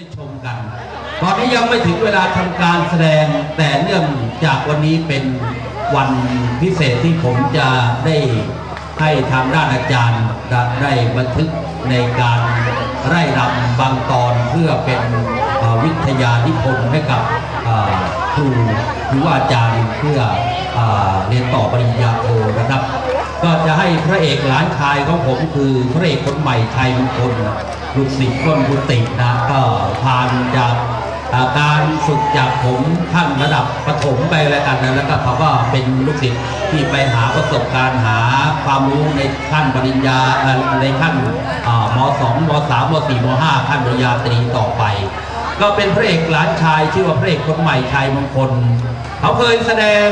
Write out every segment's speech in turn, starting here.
ได้ชมกัน ตอนนี้ยังไม่ถึงเวลาทำการแสดง แต่เนื่องจากวันนี้เป็นวันพิเศษที่ผมจะได้ให้ทางด้านอาจารย์ได้บันทึกในการไร่รำบางตอนเพื่อเป็นวิทยานิพนธ์ให้กับครูหรือว่าอาจารย์เพื่ออเรียนต่อปริญญาโทนะครับ ก็จะให้พระเอกหลานชายของผมคือพระเอกคนใหม่ชัยมงคลลูกศิษย์ก้นกุฏินะก็ผ่านจากการฝึกจากผมขั้นระดับประถมไปแล้วกันนะแล้วก็เขาก็เป็นลูกศิษย์ที่ไปหาประสบการณ์หาความรู้ในขั้นปริญญาในขั้นมสองมสามมสี่มห้าขั้นปริญญาตรีต่อไป ก็เป็นพระเอกหลานชายชื่อว่าพระเอกคนใหม่ชัยมงคลเขาเคยแสดง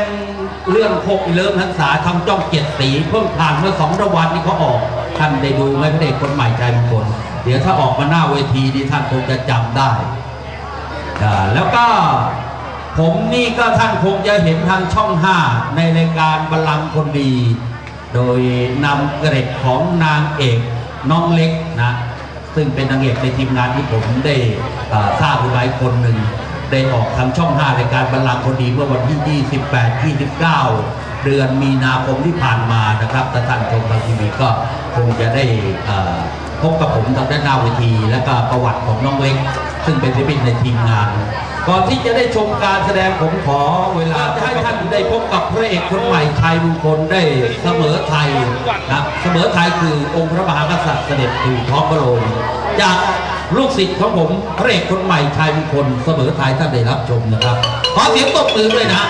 เรื่องโคกเลิมหันษาทำจ้องเกียรติสีเพิ่งผ่านเมื่อสองรางวัลที่เขาออกท่านได้ดูไหมพระเอกคนใหม่ใจมงคลเดี๋ยวถ้าออกมาหน้าเวทีนี่ท่านคงจะจำได้แล้วก็ผมนี่ก็ท่านคงจะเห็นทางช่องห้าในรายการบัลลังคนดี โดยนำเกร็ดของนางเอกน้องเล็กนะ ซึ่งเป็นนางเอกในทีมงานที่ผมได้ทราบอยู่หลายคนหนึ่ง ได้ออกทางช่อง 5 รายการบัลลังก์คนดีเมื่อวันที่ 28 29 เดือนมีนาคมที่ผ่านมานะครับท่านชมทางทีวีก็คงจะได้พบกับผมทางด้านหน้าเวที และก็ประวัติของน้องเล็ก ซึ่งเป็นศิลปินในทีมงาน ก่อนที่จะได้ชมการแสดงผมขอเวลาจะให้ท่านได้พบกับพระเอกคนใหม่ชัยมงคลได้เสมอไทยนะเสมอไทยคือองค์พระมหากษัตริย์เสด็จสู่ท้องพระโรงจาก ลูกศิษย์ของผมพระเอกคนใหม่ชายมงคลเสมอไทยท่านได้รับชมนะครับ ขอเสียงตบมือด้วยนะ